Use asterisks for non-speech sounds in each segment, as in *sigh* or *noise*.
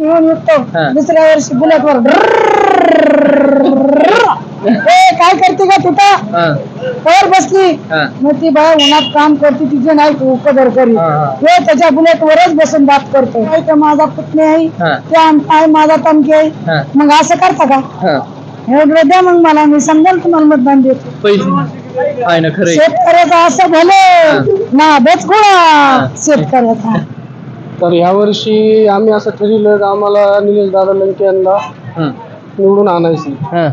हा. दुसऱ्या वर्षी बुलेटवर ए काय करते का तिथं हा. वर बसली. हा. मग ती बाय उन्हात काम करते तिचे नाही तू कदर करी. हा, हा. हे त्याच्या बुलेट वरच बसून बात करतो काय तर माझा पुतणी आहे. हा. ते आम- आहे माझा तमकी आहे. हा. मग असं करता का? हा. एवढं द्या मग मला मी समजेल तुम्हाला मतदान देतो. पैसे. आहे ना खरंय शेतकऱ्याचं असं भलं. ना बेच गोळा शेतकऱ्याचा. तर यावर्षी आम्ही असं ठरवलं की आम्हाला निलेश दादा लंके यांना. निवडून आणायची. हा.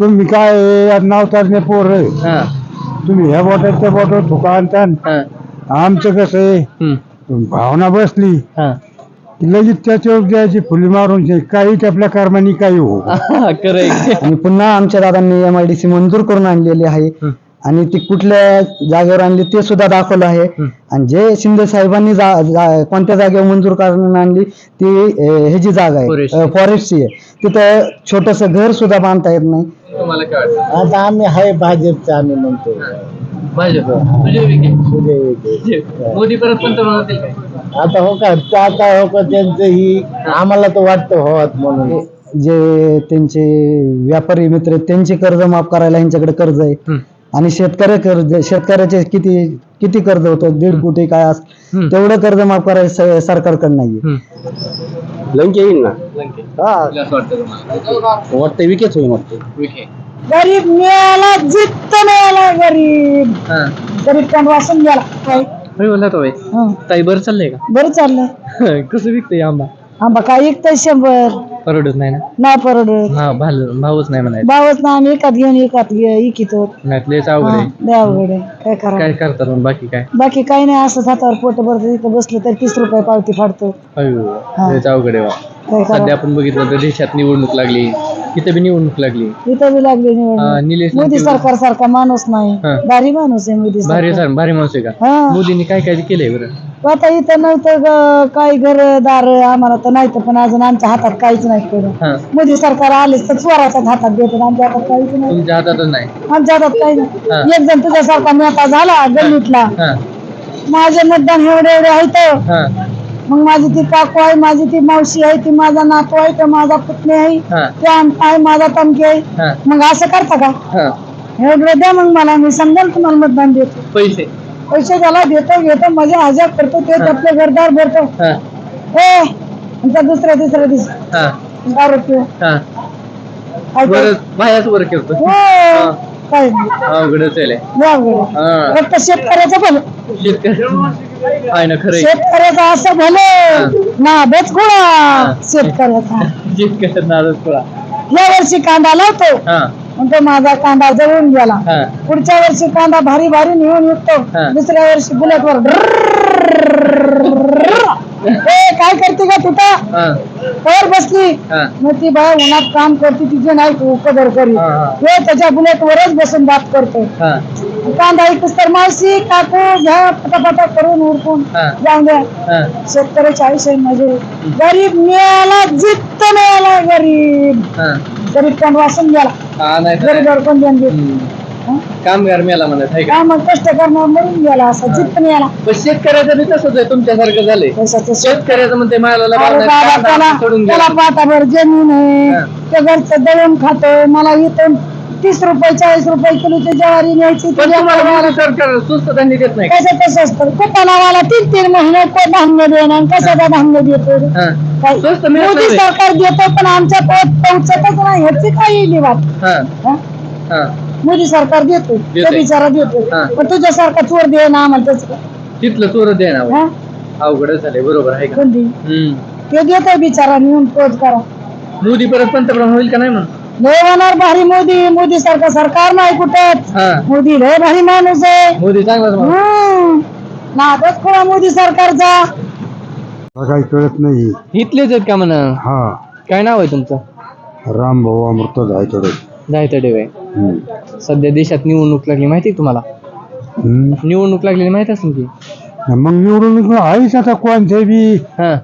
तुम्ही काय नाव तरणे पोर हा. तुम्ही ह्या बॉटल त्या बॉटल थुका आणता हा. आमचं कसं आहे? हं. भावना बसली. हा. की लगेच त्याच्यावर द्यायची फुली मारून. काही आपल्या कर्मानी काही हो *laughs* आणि पुन्हा आमच्या दादांनी एम आय डी सी मंजूर करून आणलेली आहे. हं. आणि ती कुठल्या जागेवर आणली ते सुद्धा दाखवलं आहे. हं. आणि जे शिंदे साहेबांनी जा- जा- कोणत्या जागेवर मंजूर करून आणली ती अं, ह्याची जागा. आहे फॉरेस्टची आहे. तिथं छोटस घर सुद्धा बांधता येत नाही. आता आम्ही आहे भाजपचं आम्ही म्हणतो. भाजप. तुझे विखे. मोदी परत पंतप्रधान होतील काय? आता हो का ते आता हो का त्यांचं ही आम्हाला तर वाटतं होत म्हणून. जे त्यांचे व्यापारी मित्र आहेत, त्यांचे कर्ज माफ करायला यांच्याकडे कर्ज आहे. हं. आणि शेतकरी कर्ज शेतकऱ्याचे किती किती कर्ज होतं दीड कोटी काय असं. तेवढं कर्ज माफ करायला स- सरकारकडे नाहीये. हं. लंके येईल ना. हा. वाटतं विकेच होईल वाटतं गरीब मिळाला जित्त मिळाला गरीब. हा. गरीब पण वाचून गेला? काय? होय बोलला तो हं. ताई बरं चाललंय का? बरं चाललंय. *laughs* कसं विकतंय आंबा? आंबा काय ऐकतोय शंभर? परवडत नाही ना? नाही परवडत. हा भाल भावच नाही म्हणायचं. भावच ना आम्ही एकात घेऊन एकात इकितो नाही लयच अवघड आहे. अवघड आहे. काय करा काय करतात मग बाकी काय? बाकी काही नाही असं हातावर पोट भरतं इथं बसलं तर तीस रुपये पावती फाडतो. अयो हा. लयच अवघड आहे बा. काय सध्या आपण बघितलं तर देशात निवडणूक लागली इथं बी निवडणूक लागली. इथं बी लागली हा, निवडणूक निलेश मोदी सरकार सारखा माणूस नाही. हा. भारी माणूस आहे मोदी भारी सरकार. सर भारी माणूस आहे का? हा. मोदींनी काय काय केलंय बरं? आता इथं नव्हतं ग- काही घरदार आम्हाला तर नाही पण अजून आमच्या हातात काहीच नाही पडून हा. मोदी सरकार आलेच तर चोराच्याच हातात देतात. आमच्या हातात काहीच नाही. तुमच्या हातातच नाही. आमच्या हातात काही हा. नाही एक जण तुझ्यासारखा नेता झाला गल्लीतला. हा. माझे मतदान एवढे एवढे आहेत हा. मग माझी ती काकू आहे माझी ती मावशी आहे ती माझा नातू आहे तो माझा पुतणी आहे हा. ते आम- आहे माझा तमकी आहे. हा. मग असं करता का? हा. एवढं द्या मग मला मी समजेल तुम्हाला मतदान देतो. पैसे. पैसे त्याला देतो घेतो मजा हजार करतो ते आपले घरदार भरतो. हा. हे आमचा दुसऱ्या तिसऱ्या दिवशी हा. दारू पिऊ हा. काय बरं ते? बायाच वर करतो हो. काय? नाही. अवघडच आहे लय. द्या बरं. हा. फक्त शेतकऱ्याचं भलं शेतकरी आहे ना खरंय शेतकऱ्याचं असं भलं. ना बेच गोळा शेतकऱ्याचा. *laughs* या वर्षी कांदा लावतो. हा. मग तो माझा कांदा जळून गेला. हा. पुढच्या वर्षी कांदा भारी भारी विकतो हा. दुसऱ्या वर्षी बुलेटवर ए काय करते का तिथं हा वर बसली हा मग ती बाय उन्हात काम करते तिचे नाही तू कदर करी हा, हा. हे त्याच्या बुलेट वरच बसून बात करतो हा कांदा इकूस तर मावशी काकू घ्या पटापटा करून उरकून हा. जाऊन द्या. हा. शेतकऱ्याचे आयुष्य माझे. गरीब मिळाला जित्त मिळाला गरीब. गरीब पण वाचून गेला? हा नाही तर गरीब कोण देऊन? कामगार मेला म्हणत आहे का? काय मग कष्ट करणार मरून गेला असा जित्त मिळाला. पण शेतकऱ्याचं बी तसंच आहे तुमच्यासारखं झालंय. पैशाचं शेत शेतकऱ्याचं म्हणते मायाला अरे बाबा त्याला सोडून त्याला गेला. पाटाभर जमीन आहे. हा. ते घरचं दळून खातोय मला इथून तीस रुपये चाळीस रुपये किलोची ज्वारी न्यायची पण तुम्हाला मोदी सरकार सुस्त त्यांनी देत नाही का? कसं तसं असतं तीन तीन महिने कोण धान्य देणार कशाचं धान्य देतो? हा? स्वस्त मिळत मोदी नाही. सरकार देतो पण आमच्या पोट पोहोचतच नाही ह्याची काय येईल वाट हा हा? हा मोदी सरकार देतो देतंय. तो बिचारा देतो हा. पण तुझ्यासारखा चोर दे ना आम्हाला तिथलं चोर दे ना अवघडच झालंय बरोबर आहे का कोणती हम्म ते देतो बिचारा नेऊन पोच करा मोदी परत पंतप्रधान होईल का नाही म्हणून लय होणार भारी मोदी. मोदी सारखं सरकार नाही कुठंच हा. मोदी लय भारी माणूस आहे. मोदी. हम्म. नादच कोणा मोदी सरकारचा. काही कळत नाही. इथलेच आहेत का म्हणा? हा. काय नाव आहे तुमचं? राम भाऊ अमृत जायचं जायचं डेवे सध्या देशात निवडणूक लागली माहिती आहे तुम्हाला? निवडणूक लागलेली माहिती असेल की? मग निवडून आहेच आता कोणते बी? हा.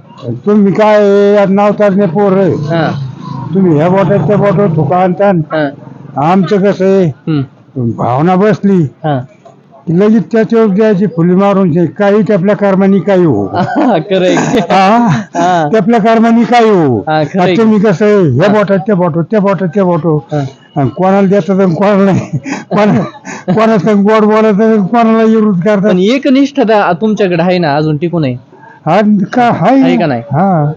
तुम्ही काय नाव तरणे पोर हा. तुम्ही ह्या बॉटल त्या बॉटल थुका आणता आमचं कसं आहे? भावना बसली. लगेच त्याच्यावर द्यायची फुली मारून. काही आपल्या कर्मानी काही हो खरं आहे हा? हा. ते आपल्या कर्मानी काही हो हा. आता तुम्ही कसं आहे, ह्या बोटात त्या बोटो त्या बोटात त्या बोटो हा. आणि कोणाला देतात आणि कोणाला नाही. कोणा कोणाचं गोड बोलत कोणाला विरोध करतात. पण एक निष्ठा तुमच्याकडे आहे ना? अजून टिकून आहे. हा का आहे का नाही? हा.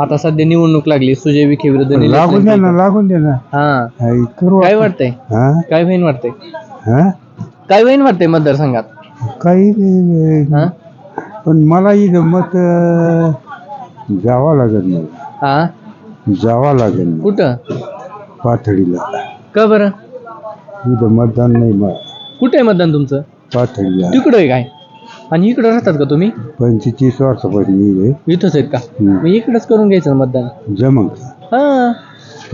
आता सध्या निवडणूक लागली सुजय विखे विरुद्ध निलेश लागून दे ना लंके. लागून दे ना. हा. करू काय. वाटतंय? हा? काय बहीण वाटतंय? हा? काय बहीण वाटतंय मतदारसंघात? काही नाही. हा? पण मला इथं मत अं, जावं लागेल मला हा? जावं लागेल मला कुठं? पाथडीला का बरं? इथं मतदान नाही मग कुठे आहे मतदान तुमचं? पाथडीला तिकडं आहे काय? आणि इकडं राहतात का तुम्ही? पंचवीस वर्षापर्यंत इथे. इथंच आहेत का. मग इकडंच करून घ्यायचं ना मतदान? जमत हा.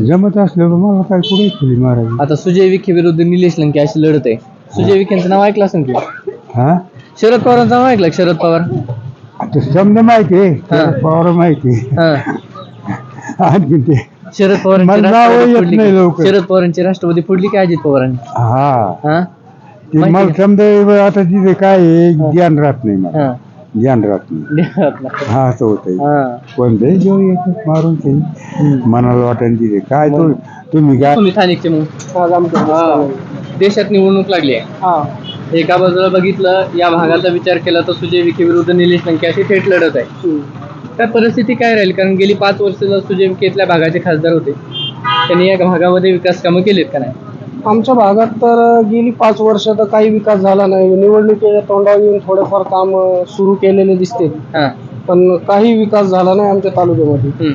जमत असल्यावर मला काय कुठे फुली मारायची? आता सुजय विखे विरुद्ध निलेश लंके अशी लढत आहे. सुजय विखेंचं नाव ऐकलं असेल की? हा? शरद पवारांचं नाव ऐकलं का? शरद पवार? आता समजा माहिती आहे. पवार माहिती आहे. हा. आणखी ते. शरद पवारांची मला नावं राष्ट्रवादी येत फोडली नाही की- लवकर. शरद पवारांची राष्ट्रवादी फोडली की अजित पवारांनी? हा. हा? माहिती मला? समजा आता तिथे काय आहे. ध्यान राहत नाही मला. हा. ध्यान *laughs* राहत नाही. हा असं होतंय. हा. जेव येतात मारून ते. मनाला वाटेल तिथे. काय तो तुम्ही काय तुम्ही स्थानिकचे मग. हा. देशात निवडणूक लागली आहे. एका बाजूला बघितलं या भागाचा विचार केला तर सुजय विखे विरुद्ध निलेश लंके अशी थेट लढत आहे. त्या परिस्थिती काय राहील? कारण गेली पाच वर्षाला सुजय विखे इथल्या भागाचे खासदार होते त्यांनी या भागामध्ये विकास कामं केलीत का नाही? आमच्या भागात तर गेली पाच वर्ष तर काही विकास झाला नाही. निवडणुकीच्या तोंडावर येऊन थोडेफार काम सुरू केलेले दिसते. हा. पण काही विकास झाला नाही आमच्या तालुक्यामध्ये. हम्म.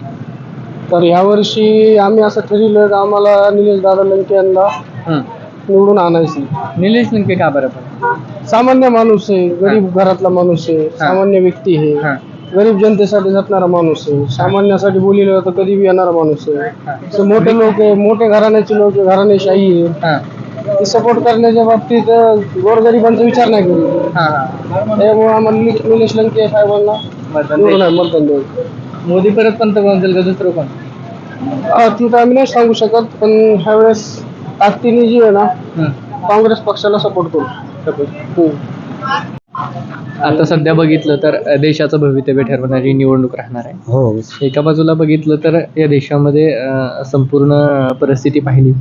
तर यावर्षी आम्ही असं ठरवलं की आम्हाला निलेश दादा लंके यांना हम्म. निवडून आणायचे निलेश लंके का बरं? पण सामान्य माणूस आहे गरीब घरातला माणूस आहे सामान्य व्यक्ती आहे. हा. गरीब जनतेसाठी झटणारा माणूस आहे. सामान्यासाठी बोलिलं तर कधी बी येणारा माणूस आहे. असे मोठे लोक आहे मोठे घराण्याचे लोक घराणेशाही आहे. ते सपोर्ट करण्याच्या बाबतीत गोरगरिबांचा विचार नाही करू त्यामुळे आम्हाला निलेश लंके साहेबांना मतदान द्यायचं. मोदी परत पंतप्रधान झाले का? दुसरं कोण? अ, ते तर आम्ही नाही सांगू शकत पण ह्यावेळेस ताकदीने जी आहे ना. काँग्रेस पक्षाला सपोर्ट करू. हम्म. आता सध्या बघितलं तर देशाचं भवितव्य ठरवणारी निवडणूक राहणार आहे. हो. एका बाजूला बघितलं तर या देशामध्ये अ, संपूर्ण परिस्थिती पाहिली.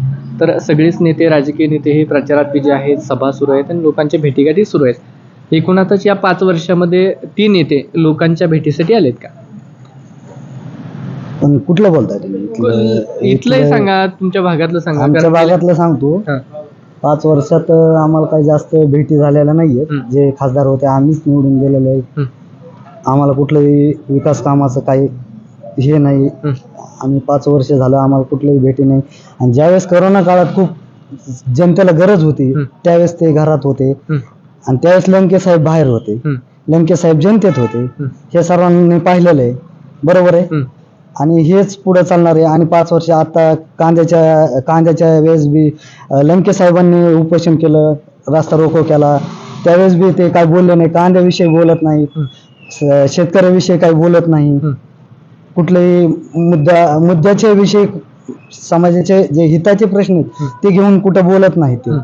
तर सगळेच नेते राजकीय नेते हे प्रचारात बिजे आहेत सभा सुरू आहेत आणि लोकांच्या भेटीगाठी सुरू आहेत. एकूणातच या पाच वर्षामध्ये ती नेते लोकांच्या भेटीसाठी आलेत का? पण कुठलं बोलताय तुम्ही? इथलं- इथलंही सांगा तुमच्या भागातलं सांगा आमच्या कारण- भागातलं सांगतो. हा, पाच वर्षात आम्हाला काही जास्त भेटी झालेल्या हम्म. जे खासदार होते आम्हीच निवडून गेलेलो आहे. आम्हाला कुठलंही विकास कामाचं काही हे नाही. आणि पाच वर्ष झालं आम्हाला कुठलीही भेटी नाही. आणि ज्यावेळेस करोना काळात खूप जनतेला गरज होती. त्यावेळेस ते घरात होते. आणि त्यावेळेस लंके साहेब बाहेर होते. लंके साहेब जनतेत होते. हे सर्वांनी पाहिलेलं आहे. बरोबर आहे? आणि हेच पुढे चालणार आहे आणि पाच वर्ष आता कांद्याच्या कांद्याच्या वेळेस बी लंके साहेबांनी उपोषण केलं रास्ता रोको केला त्यावेळेस बी ते काय बोलले नाही कांद्याविषयी बोलत नाही स- शेतकऱ्याविषयी काही बोलत नाही. कुठलेही मुद्दा मुद्द्याच्या विषयी समाजाचे जे हिताचे प्रश्न आहेत ते घेऊन कुठं बोलत नाही ते.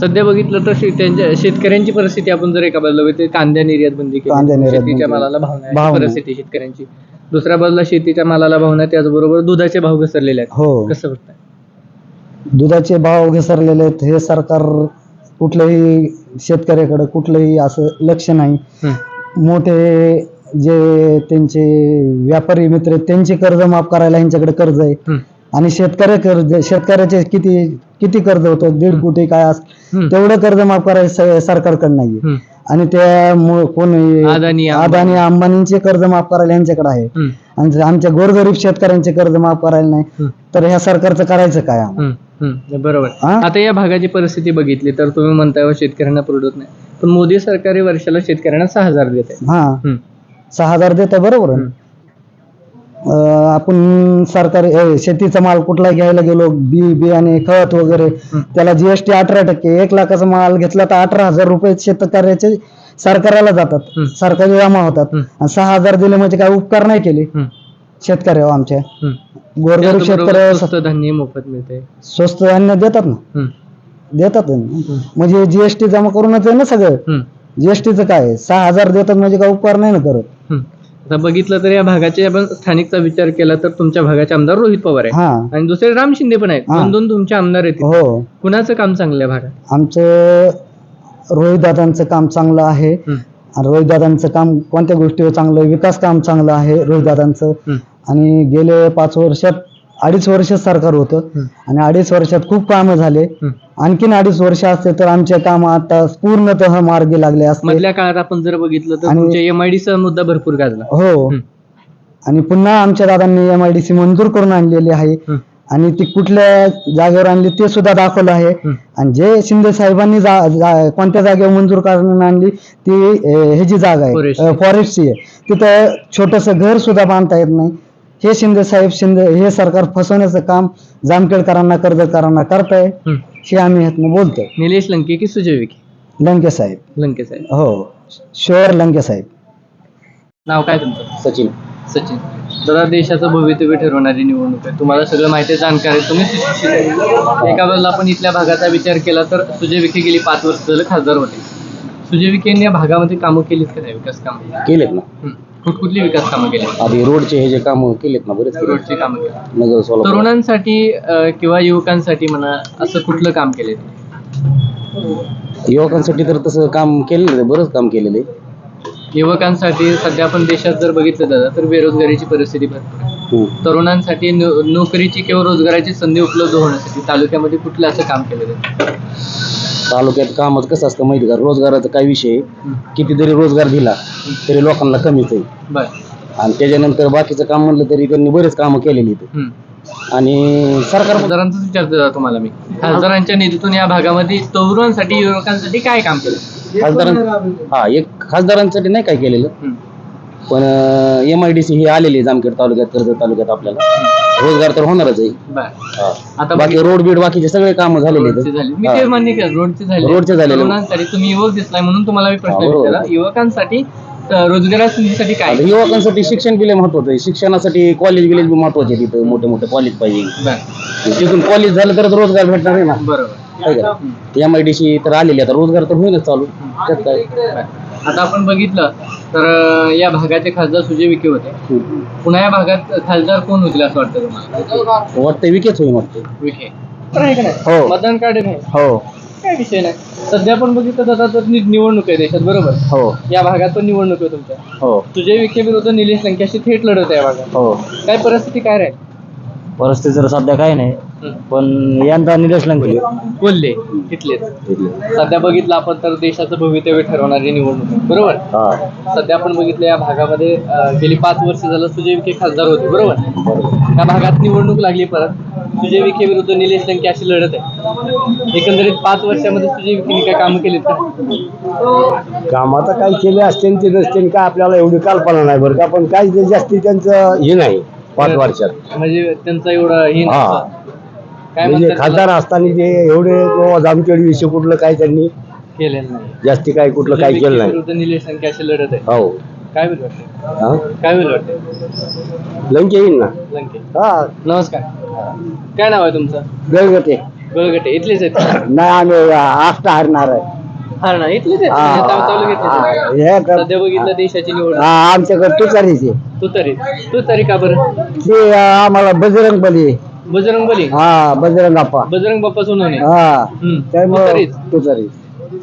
सध्या बघितलं तर शेत- त्यांच्या शेतकऱ्यांची परिस्थिती आपण जर एका बाजूला बघितली, कांद्या निर्यात बंदी कांद्या निर्यात शेतीच्या. मालाला भाव नाही भाव अशी नाही. परिस्थिती शेतकऱ्यांची दुसऱ्या बाजूला शेतीच्या मालाला भाव नाही त्याचबरोबर दुधाचे भाव घसरलेले आहेत. हो. कसं बघताय दुधाचे भाव घसरलेले आहेत हे सरकार कुठल्याही शेतकऱ्याकडे कुठलंही असं लक्ष नाही. मोठे जे त्यांचे व्यापारी मित्र आहेत त्यांचे कर्ज माफ करायला यांच्याकडे कर्ज आहे. हम्म, आणि शेतकऱ्या कर्ज शेतकऱ्याचे किती किती कर्ज होतं दीड कोटी काय असं हम्म, तेवढं कर्ज माफ करायला स- सरकारकडे नाहीये. हम्म, आणि त्या मु- कोण अदानी, अंबानी. अदानी अंबानींचे कर्ज माफ करायला यांच्याकडे आहे. हम्म, आणि आमच्या गोरगरीब शेतकऱ्यांचे कर्ज माफ करायला नाही हम्म. तर ह्या सरकारचं करायचं काय? आम्हाला? हम्म, हम्म, बरोबर. हा? आता या भागाची परिस्थिती बघितली तर तुम्ही म्हणताय "हो, शेतकऱ्यांना पुरवत नाही. पण मोदी सरकारी वर्षाला शेतकऱ्यांना सहा हजार देते हा. सहा हजार देत बरोबर आहे. आपण सरकारी शेतीचा माल कुठला घ्यायला गेलो बी बियाणे खत वगैरे त्याला जीएसटी अठरा टक्के एक लाखाचा माल घेतला तर अठरा हजार रुपये शेतकऱ्याचे सरकाराला जातात. सरकारी जमा होतात. सहा हजार दिले म्हणजे काय उपकार नाही केले? शेतकऱ्या आमच्या. गोरगरीब शेतकऱ्या स्वस्त धान्य मोफत मिळते स्वस्त धान्य देतात ना. देतात. म्हणजे जीएसटी जमा करूनच आहे ना सगळं? जीएसटीचं काय? सहा हजार देतात म्हणजे काय उपकार नाही ना करत. आता बघितलं तर या भागाचे आपण स्थानिकचा विचार केला तर तुमच्या भागाचे आमदार रोहित पवार आहे हा. आणि दुसरे राम शिंदे पण आहेत. हा. दोन दोन तुमचे आमदार आहेत. हो. कुणाचं काम चांगलं आहे भागात? आमचं रोहितदादांचं काम चांगलं आहे. हम्म, रोहितदादांचं काम कोणत्या गोष्टीवर चांगलं आहे? विकास काम चांगलं आहे रोहितदादांचं. हम्म, आणि गेले पाच वर्षात अडीच वर्ष सरकार होतं. हम्म. आणि अडीच वर्षात खूप कामं झाले. हम्म. आणखीन अडीच वर्ष असते तर आमचे काम आता पूर्णतः मार्गी लागले असते मधल्या काळात आपण जर बघितलं तर आणि- तुमच्या एमआयडीचा मुद्दा भरपूर गाजला हो हम्म. आणि पुन्हा आमच्या दादांनी एम आय डी सी मंजूर करून आणलेली आहे हम्म. आणि ती कुठल्या जागेवर आणली ते सुद्धा दाखवलं आहे हम्म. आणि जे शिंदे साहेबांनी जा- जा- कोणत्या जागेवर मंजूर करून आणली ती अं, ह्याची जागा Forest. आहे फॉरेस्टची आहे तिथं छोटस घर सुद्धा बांधता येत नाही हे शिंदे साहेब शिंदे हे सरकार फसवण्याचं काम जामखेडकरांना कर्जकरांना करताय हम्म. हे आम्ही ह्यातनं बोलतोय. निलेश लंके की सुजय विखे? लंके साहेब. लंके साहेब. हो शुअर लंके साहेब. नाव काय तुमचं? सचिन. सचिन. दादा देशाचं भवितव्य ठरवणारी निवडणूक आहे. तुम्हाला सगळं माहिती आहे, जाणकार आहे. तुम्ही सुशिक्षित आहे. एका बाजूला आपण इथल्या भागाचा विचार केला तर सुजय विखे गेली पाच वर्ष झालं खासदार होते. सुजय या भागामध्ये कामं केलीत का नाही विकास कामं केलेत ना. कुठकुठली विकास कामं केली आधी रोडचे हे जे काम केलेत ना बरेच केलेत. रोडची कामं केली नगर सोलापूर तरुणांसाठी अं, किंवा युवकांसाठी म्हणा असं कुठलं काम केले युवकांसाठी तर तसं काम केलेलं आहे बरंच काम केलेलं आहे युवकांसाठी सध्या आपण देशात जर बघितलं दादा तर बेरोजगारीची परिस्थिती भरपूर आहे. हम्म. तरुणांसाठी नो- नोकरीची किंवा रोजगाराची संधी उपलब्ध होण्यासाठी तालुक्यामध्ये कुठलं असं काम केलं जातं तालुक्यात कामच कसं असतं माहिती का? रोजगाराचा काय विषय? आहे? किती जरी रोजगार दिला तरी लोकांना कमीच आहे. आणि त्याच्यानंतर बाकीचं काम म्हणलं तरी त्यांनी बरेच कामं केलेली आहेत. आणि सरकार खासदारांचंच विचारतो तुम्हाला मी. खासदारांच्या निधीतून या भागामध्ये तरुणांसाठी युवकांसाठी काय काम केलं? खासदारां हा एक खासदारांसाठी नाही काय केलेलं. पण एम आय डी सी हे आलेली आहे जामखेड तालुक्यात कर्जत तालुक्यात आपल्याला. रोजगार तर होणारच आहे. हा. आता बाकी रोड बीड बाकीचे सगळे काम झालेले रोडची झाली. मी हा. ते मान्य केलं रोडचे झाले. रोडचे झालेले. तरुणांसाठी तुम्ही युवक दिसलाय म्हणून तुम्हाला मी प्रश्न बरोबर. विचारला. युवकांसाठी अं, रोजगार संधीसाठी काय? आता युवकांसाठी शिक्षण बी लय महत्वाचं आहे. शिक्षणासाठी कॉलेज बिलेज बी महत्त्वाचे आहे तिथं मोठे मोठे कॉलेज पाहिजे. बरं. तिथून कॉलेज झालं तरच रोजगार भेटणार आहे ना. बरोबर. आहे एम आय डी सी तर आलेली आता रोजगार तर होईनच चालू. त्यात काय? आता आपण बघितलं तर या भागाचे खासदार सुजय विखे होते. पुन्हा या भागात खासदार कोण होतील असं वाटतं तुम्हाला? वाटतं विकेच होईल वाटतं. विखे. हो. मतदान कार्ड नाही. हो. काय विषय नाही. सध्या पण बघितलं जाता तर निवडणूक आहे देशात बरोबर? हो. या भागात पण निवडणूक आहे तुमच्या. हो. सुजय विखे विरुद्ध निलेश लंके अशी थेट लढत आहे या भागात. हो. काय परिस्थिती काय राहील? परिस्थिती तर सध्या काही नाही. पण यंदा निलेश लंके बोलले तिथलेच. सध्या बघितलं आपण तर देशाचं भवितव्य ठरवणारी निवडणूक आहे. बरोबर? हा. सध्या आपण बघितलं या भागामध्ये अं, गेली पाच वर्ष झालं सुजय विखे खासदार होते. बरोबर? त्या भागात निवडणूक लागली परत. सुजय विखे विरुद्ध निलेश लंके अशी लढत आहे. एकंदरीत पाच वर्षामध्ये सुजय विखेने काय कामं केलीत का? काम आता काही केले असते ते नसते काय आपल्याला एवढी कल्पना नाही बरं का? पण काही जास्ती त्यांचं हे नाही पाच वर्षात. म्हणजे त्यांचं एवढं हे हा. काय म्हणजे खासदार? असताना ते एवढे जामखेड विषय कुठलं काही त्यांनी केलेलं नाही. जास्ती काही कुठलं विखे केलं नाही. निलेश लंके अशी लढत आहे. हो. काय होईल वाटतं? काय होईल वाटतं? लंके येईल ना? लंके. हा. नमस्कार. काय नाव आहे तुमचं? गळगटे. गळगटे. इथलेच आहेत *coughs* नाही आम्ही आष्टा हरणार आहे. हा ना इथलेच आहेत. म्हणजे सध्या बघितलं देशाची निवड. आमच्याकडे तुतारीचे तू तरी तू तरी का बरं? ते आम्हाला बजरंग बली बजरंग बली हा बजरंग अप्पा बजरंग बाप्पा सोनवणे हा हम्म. त्यामुळे तुतारीच. तुतारी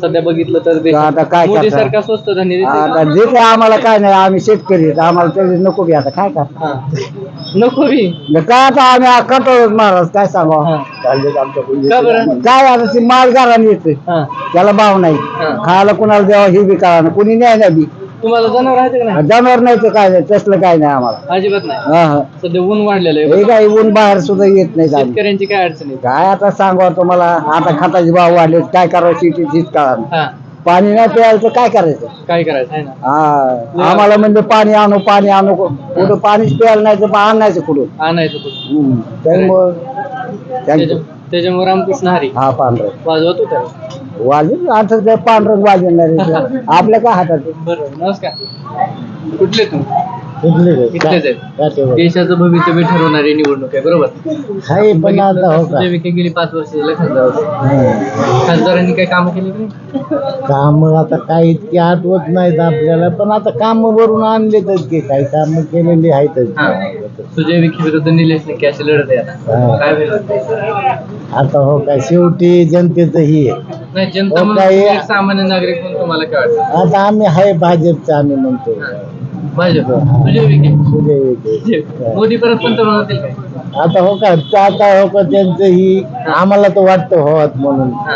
सध्या बघितलं तर आता काय मोदी? सरकार स्वस्त धान्य देते. आता जे काय आम्हाला काय नाही आम्ही शेतकरी आहेत. आम्हाला तरी नको बी आता काय करता हा. नको बी न काय आता आम्ही करतो महाराज काय सांगा हा. काय का बरं आता ते माल घराने येते हा त्याला भाव नाही हा. खायला कुणाला द्यावा हे बी कळा ना कुणी नाही ना बी तुम्हाला जनावर का नाही? जनावर नाही तर काय नाही तसलं काय नाही आम्हाला. अजिबात नाही. हा, हा. सध्या ऊन वाढलेलं आहे. हे काय ऊन बाहेर सुद्धा येत नाही. शेतकऱ्यांची काय अडचण आहे? काय आता सांगा तुम्हाला आता खताचे भाव वाढले काय करावं शेती तीच कळा ना. हा. पाणी नाही प्यायला तर काय करायचं? काय करायचं आहे ना? हा आम्हाला म्हणजे पाणी आणू पाणी आणू कुठं पाणीच प्यायला नाही तर आणायचं कुठून? आणायचं कुठं हम्म. त्यामुळं थँक्यू त्याच्यामुळे रामकृष्ण हरी. हा पांढरं वाजवत होता. वाजून आता ते पांढरं वाजवणार आहे. *laughs* आपल्या काय हातात आहे? बरोबर नमस्कार. कुठले तुम्ही इथलेच आहेत. देशाचं भवितव्य ठरवणारी निवडणूक आहे बरोबर? हाय पण आता हो का? गेली पाच वर्ष झालं खासदार खासदारांनी काही कामं केली काम आता काही इतकी आठवत नाहीत आपल्याला पण आता काम वरून आणलेतच की काही काम केलेली आहेतच हा. सुजय विखे विरुद्ध निलेश लंके अशी लढत आहे आता. काय आता? हो काय शेवटी जनतेचं ही आहे. नाही जनता हो, सामान्य नागरिक म्हणून तुम्हाला काय वाटतं? आता आम्ही आहे भाजपचं आम्ही म्हणतो. भाजप. सुजय विखे सुजय विखे. मोदी परत पंतप्रधान होतील काय? आता हो का ते आता हो का त्यांचं ही. आम्हाला तर वाटतं होत म्हणून. हा.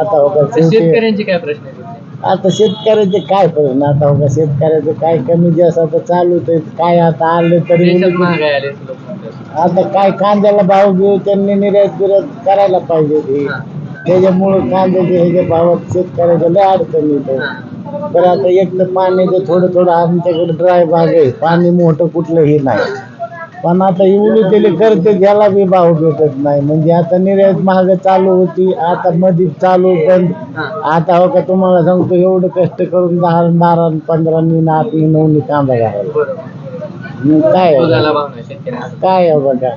आता हो का तर शेवटी शेतकऱ्यांचे काय प्रश्न आहेत? आता शेतकऱ्याचे काय प्रश्न? आता हो का शेतकऱ्याचं काय कमी जास्त आता चालूच आहे काय आता आलं तरी देशात उलट- महागाई आली असं लोक म्हणतात. आता काय कांद्याला भाव घेऊ त्यांनी निर्यात बिर्यात करायला पाहिजे ते. हा. त्याच्यामुळं कांद्याच्या ह्याच्या भावात शेतकऱ्याच्या लय अडचण येतं. तर आता एक तर पाण्याचं थोडं थोडं आमच्याकडे ड्राय भाग आहे. पाणी मोठं कुठलंही नाही. पण आता एवढी त्याला करते त्याला बी भाव भेटत नाही. म्हणजे आता निर्यात महाग चालू होती आता मध्ये चालू पण आता हो का तुम्हाला सांगतो एवढं कष्ट करून दहा बारा पंधरा नी आठ नी नऊ नी कांदा घालायला मग काय भाव नाही शेतकऱ्यांचा काय आहे बघा?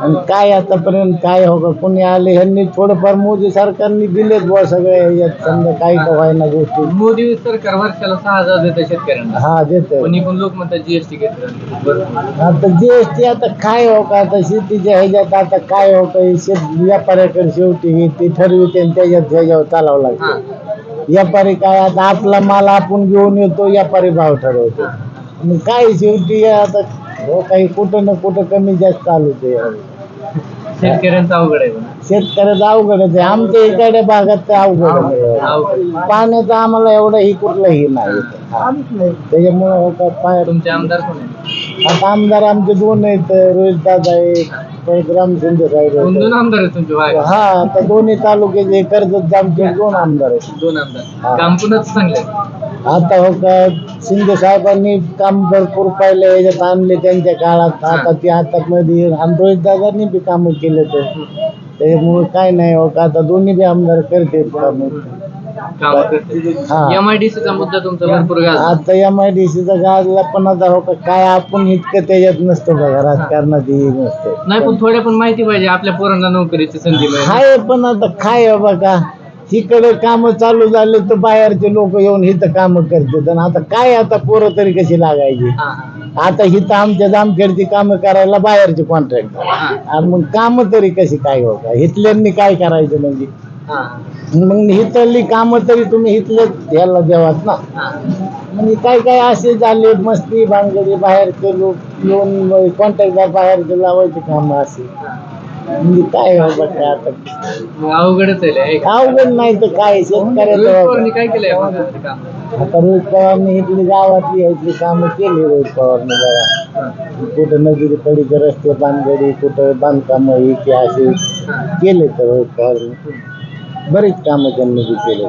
आणि काय आतापर्यंत काय हो का कोणी आले ह्यांनी थोडंफार मोदी सरकारने दिलेच बुवा सगळे यात. समजा काही का व्हायना गोष्टी. मोदी सरकार वर्षाला सहा हजार देतं शेतकऱ्यांना. हा देते. कोणी पण लोक म्हणतात जीएसटी घेतलं. बरोबर आता जीएसटी आता काय हो का? आता शेतीच्या ह्याच्यात आता काय हो का? हे शेत व्यापाऱ्याकडे शेवटी हे ते ठरविते आणि त्याच्यात ह्याच्यावर चालावं हा. लागतं व्यापारी काय? आता आपला माल आपण घेऊन येतो व्यापारी भाव ठरवतो. मग काय शेवटी आता हो काही कुठं ना कुठं कमी जास्त चालूच आहे. शेतकऱ्यांचं अवघड आहे. शेतकऱ्याचं अवघडच आहे. आमच्या इकडे भागात ते अवघड आहे. अवघड पाण्याचं आम्हाला एवढं ही कुठलंही नाही. त्याच्यामुळे का पाय तुमचे आमदार कोण आहेत? आता आमदार आमचे दोन आहेत. रोहित दादा आहे परत रामचंद्र साहेब दोन आमदार आहेत तुमचे भाग हा आता दोन्ही तालुक्याचे कर्जत आमचे दोन आमदार आहेत. दोन आमदार. काम चांगले. आता हो का शिंदे साहेबांनी काम भरपूर पाहिले याच्यात आणले त्यांच्या काळात. आता ते आता मध्ये रोहित दादांनी बी कामं केले तर. त्याच्यामुळे काय नाही हो का आता दोन्ही बी आमदार करते कामं काम करते हा. एमआयडीसीचा मुद्दा तुमचा भरपूर गाजला. आता एम आय डी सीचा गाजला पण आता हो का काय आपण इतकं त्याच्यात नसतो बघा राजकारणात हे नसतं. नाही पण थोड्या पण माहिती पाहिजे आपल्या पोरांना नोकरीची संधी मिळेल हाय पण आता काय आहे बघा इकडे काम चालू झाले तर बाहेरचे लोक येऊन इथं काम करतात. आणि आता काय आता पोरं तरी कशी लागायची? हा, हा. आता इथं आमच्या जामखेडची कामं करायला बाहेरचे कॉन्ट्रॅक्ट हा, आणि मग काम तरी कशी काय हो का इथल्यांनी काय करायचं म्हणजे? हा, मग इथली कामं तरी तुम्ही इथल्या ह्याला द्यावात ना. म्हणजे काय काय असे झाले मस्ती भानगडी बाहेरचे लोक येऊन कॉन्ट्रॅक्टदार बाहेरचे लावायचे काम असे. म्हणजे काय हो बघा आता? अवघडच आहे. अवघड नाही तर काय शेतकऱ्याचं काय केलंय आता रोहित पवारने इथली गावातली यायची कामं केली रोहित पवारने जरा कुठं नदीचे कडीचे रस्ते बांधगडी कुठं बांधकाम ही की असे केले तर रोहित पवारने. बरेच कामं त्यांनी केले.